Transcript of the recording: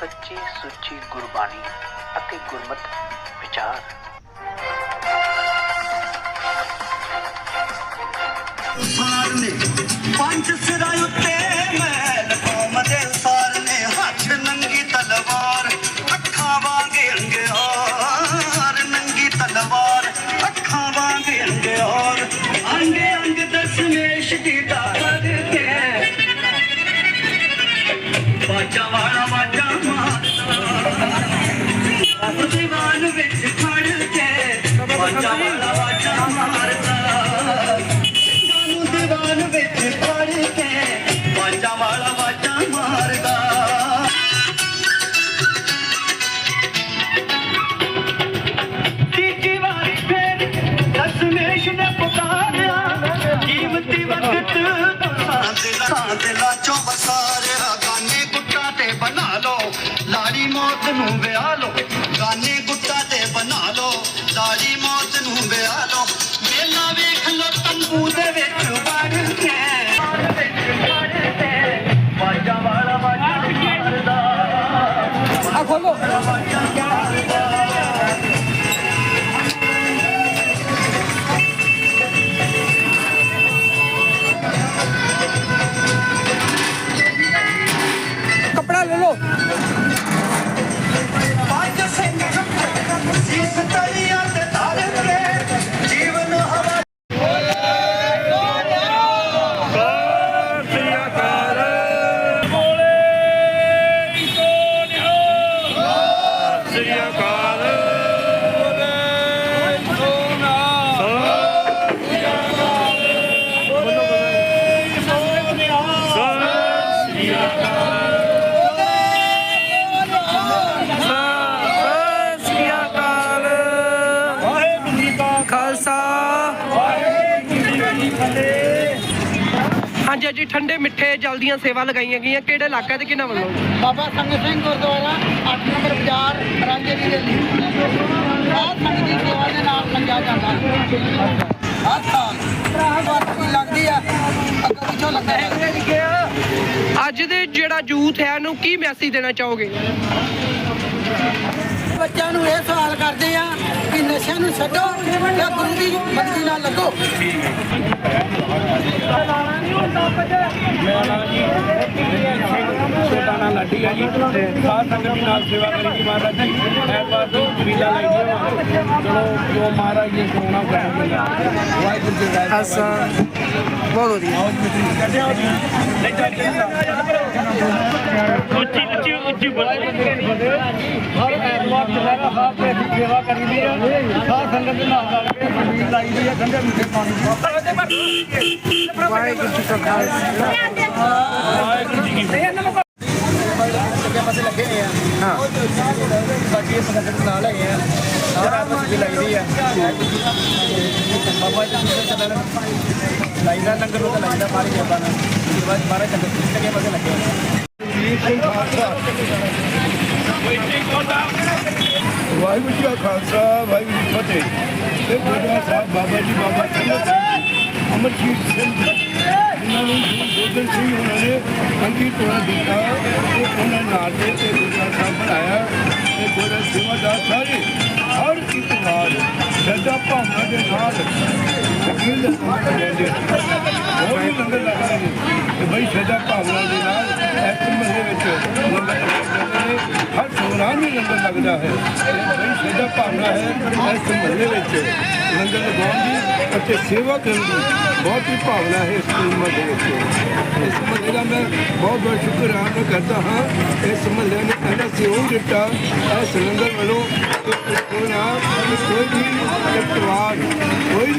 ਸੱਚੀ ਸੁੱਚੀ ਗੁਰਬਾਣੀ ਅਤੇ ਗੁਰਮਤ ਵਿਚਾਰ। ਸਾਰ ਪੰਜ ਸਿਰਾਂ ਉੱਤੇ ਸਾਂ ਦੇ ਵਸਾਰਿਆ ਗਾਨੇ ਗੁੱਟਾਂ ਤੇ ਬਣਾ ਲਓ। ਲਾੜੀ ਮੌਤ ਨੂੰ ਵਿਆਹ ਲਓ। ਗਾਨੇ ਗੁੱਟਾਂ ਤੇ ਬਣਾ ਲਓ। ਲਾੜੀ ਮੌਤ ਨੂੰ ਵਿਆਹ ਲਓ। ਮੇਲਾ ਵੇਖ ਲਓ, ਤੰਬੂ ਦੇ ਵਿੱਚ ਵੜ ਕੇ। ਬਾਜਾ ਵਾਲਾ ਬਾਜਾ ਮਾਰਦਾ ਆ ਖੋਲੋ। ਸ੍ਰੀ ਅਕਾਲ ਖਾਲਸਾ। ਹਾਂਜੀ ਜੀ ਠੰਡੇ ਮਿੱਠੇ ਜਲਦੀਆਂ ਸੇਵਾ ਲਗਾਈਆਂ ਗਈਆਂ। ਕਿਹੜੇ ਇਲਾਕੇ ਤੇ ਕਿਹਨਾਂ ਵੱਲੋਂ? ਬਾਬਾ ਸੰਗਤ ਸਿੰਘ ਗੁਰਦੁਆਰਾ 8 ਨੰਬਰ ਬਾਜ਼ਾਰ ਰਾਂਝੇ ਦੀ ਰੈਲੀ। ਬਹੁਤ ਸੰਗਤ ਦੀ ਸੇਵਾ ਦੇ ਨਾਲ ਲੰਗਿਆ ਜਾਂਦਾ। ਹਰ ਸਾਲ ਵਾਰ ਕੋਈ ਲੱਗਦੀ ਆ ਅੱਗੋਂ ਪਿੱਛੋਂ ਲੱਗਦਾ ਹੈ। ਅੱਜ ਦੇ ਜਿਹੜਾ ਯੂਥ ਹੈ ਇਹਨੂੰ ਕੀ ਮੈਸੇਜ ਦੇਣਾ ਚਾਹੋਗੇ? ਬੱਚਿਆਂ ਨੂੰ ਇਹ ਸਵਾਲ ਕਰਦੇ ਆ ਨਸ਼ਿਆਂ ਨੂੰ ਛੱਡੋ ਤੇ ਗੁਰੂ ਦੀ ਬੰਦੀ ਨਾਲ ਲੱਗੋ। ਨਾਲ ਲੱਡੀ ਆ ਜੀ ਤੇ ਸਾਧ ਸੰਗਤ ਦੀ ਨਾਲ ਸੇਵਾ ਕਰੀ ਜੀ ਮਹਾਰਾਜ ਜੀ ਐਤਵਾਰ ਤੋਂ ਜਰੀਲਾ ਲਈ ਜੀ ਚਲੋ ਜੋ ਮਹਾਰਾਜ ਜੀ ਸੋਣਾ ਕਰਾਂਗੇ ਵਾਹਿਗੁਰੂ ਜੀ ਦਾ ਬਹੁਤ ਵਧੀਆ ਉੱਚੀ ਉੱਚੀ ਉੱਚੀ ਬੋਲ। ਹਰ ਐਤਵਾਰ ਚਲਾਣਾ ਸਾਹਿਬ ਤੇ ਸੇਵਾ ਕਰੀ ਦੀ ਆ। ਸਾਧ ਸੰਗਤ ਦੇ ਨਾਲ ਰਲ ਕੇ ਜ਼ਮੀਨ ਲਾਈ ਦੀ ਆ ਠੰਡੇ ਮਿੱਠੇ ਪਾਣੀ ਵਾਹਿਗੁਰੂ ਜੀ ਕਾ ਖਾਲਸਾ। ਵਾਹਿਗੁਰੂ ਜੀ ਕੀ ਫਤਿਹ ਅੱਗੇ ਪਾਸੇ ਲੱਗੇ ਹੋਏ ਆ ਹਾਂ ਬਾਕੀ ਇਹ ਸੰਗਤ ਨਾਲ ਹੈਗੇ ਆ ਸਾਰਾ ਕੁਝ ਲਾਈਦੀ ਆ ਬਾਬਾ ਜੀ ਦੇ ਚੱਲਣ ਲਾਈਦਾ ਲੰਗਰ ਨੂੰ ਤਾਂ ਲਾਈਦਾ ਮਾਰੀ ਜਾਂਦਾ ਨਾ। ਬਾਅਦ ਬਾਰੇ ਚੱਲ ਅੱਗੇ ਪਾਸੇ ਲੱਗੇ ਵਾਹਿਗੁਰੂ ਜੀ ਕਾ ਖਾਲਸਾ, ਵਾਹਿਗੁਰੂ ਜੀ ਫਤਿਹ। ਇਹ ਗੁਰਦੁਆਰਾ ਸਾਹਿਬ, ਬਾਬਾ ਜੀ ਬਾਬਾ ਜੀ ਅਮਰਜੀਤ ਸਿੰਘ ਜੀ ਨੂੰ ਗੁਰੂ ਸਿੰਘ ਉਹਨਾਂ ਨੇ ਅੰਗੀ ਟੋਣਾ ਦਿੱਤਾ, ਤੇ ਉਹਨਾਂ ਨਾਲ ਦੇ ਤੇ ਗੁਰਦੁਆਰਾ ਸਾਹਿਬ ਬਣਾਇਆ, ਤੇ ਗੁਰਦੁਆਰਾ ਸੇਵਾਦਾਰ ਸਾਰੇ, ਹਰ ਇੱਕ ਵਾਰ ਸਦਾ ਭਾਵਨਾ ਦੇ ਨਾਲ ਵਕੀਲ ਦੇ ਹੋਰ ਵੀ ਲੰਗਰ ਲੱਗਦੇ ਨੇ ਤੇ ਬਈ ਸਦਾ ਭਾਵਨਾ ਦੇ ਨਾਲ ਇੱਕ ਮਹੀਨੇ ਵਿੱਚ ਲੰਗਰ ਲੱਗਦੇ ਨੇ ਹਰ ਸੋਮਵਾਰ ਨੂੰ ਲੰਗਰ ਲੱਗਦਾ ਹੈ ਤੇ ਬਈ ਸਦਾ ਭਾਵਨਾ ਹੈ ਇਸ ਮਹੀਨੇ ਵਿੱਚ ਲੰਗਰ ਲਗਾਉਣ ਦੀ ਅਤੇ ਸੇਵਾ ਕਰਨ ਦੀ ਬਹੁਤ ਹੀ ਭਾਵਨਾ ਹੈ ਇਸ ਉਮਰ ਦੇ ਵਿੱਚ ਇਸ ਮਹੱਲੇ ਦਾ ਮੈਂ ਬਹੁਤ ਬਹੁਤ ਸ਼ੁਕਰਾਨਾ ਕਰਦਾ ਹਾਂ ਇਸ ਮਹੱਲੇ ਨੇ ਪਹਿਲਾ ਸਹਿਯੋਗ ਦਿੱਤਾ ਇਸ ਲੰਗਰ ਵੱਲੋਂ ਕੋਈ ਨਾ ਕੋਈ ਵੀ ਇਤਵਾਰ